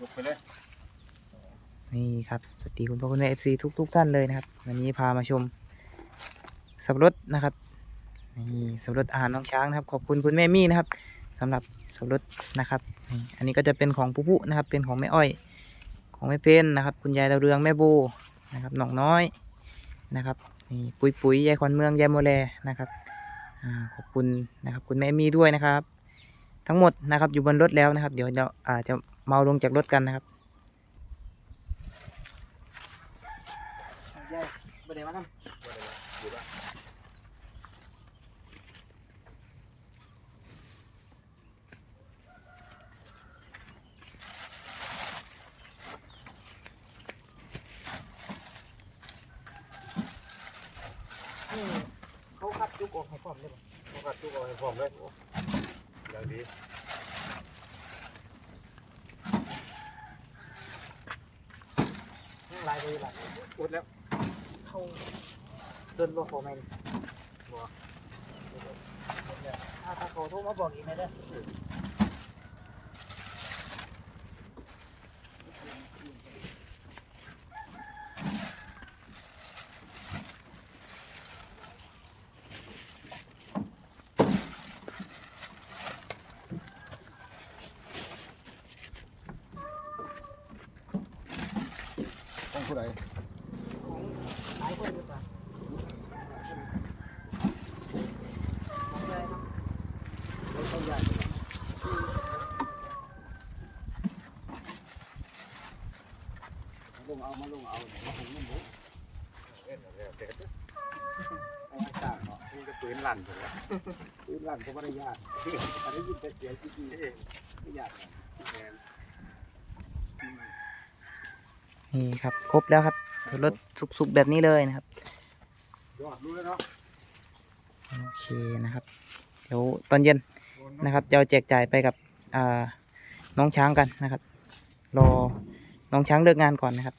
ยกไปเลยนี่ครับสวัสดีคุณพ่อคุณแม่เอฟซีทุกทุกๆท่านเลยนะครับวันนี้พามาชมสับปะรดนะครับนี่สับปะรดอาหารน้องช้างนะครับ ขอบคุณคุณแม่มี่นะครับสำหรับสับปะรดนะครับนี่อันนี้ก็จะเป็นของปุ๊ปุ๊นะครับ เป็นของแม่อ้อย ของแม่เพนนะครับ คุณยายดาวเรืองแม่โบนะครับหนองน้อยนะครับนี่ปุ๋ยปุ๋ยยายขวัญเมืองยายโมแลนะครับอขอบคุณนะครับ คุณแม่มี่ด้วยนะครับ ทั้งหมดนะครับอยู่บนรถแล้วนะครับ เดี๋ยวเราอาจจะ เมาลงจากรถกันนะครับยายบ่ได้มาทำเขาคัดจุกออกให้พร้อมได้บ่พวกกัดทุกเอาให้พร้อมเลยโอ้อย่างดี ทั้งห ลายเลยล่ะหมดแล้ว เขาเดินบ่ขอแม่นบ่ถ้าถ้าเขาโทรมาบอกอีกไหมเด้อ ของผู้ใดของหลายคนหรือเปล่าของยายครับของยายลงเอามาลงเอามาผมนุ่มเลยเอ็นแล้วแต่ก็เอาต่างเนาะนี่ก็ปืนลั่นไปแล้วปืนลั่นก็ไม่ได้ยากแต่ได้ยินแต่เสียงจริงๆไม่ยากแมน นี่ครับ ครบแล้วครับรถสุกๆแบบนี้เลยนะครับยอดรู้แล้วเนาะโอเคนะครับ เดี๋ยวตอนเย็นนะครับจะเอาแจกจ่ายไปกับอ่าน้องช้างกันนะครับ รอน้องช้างเลิกงานก่อนนะครับ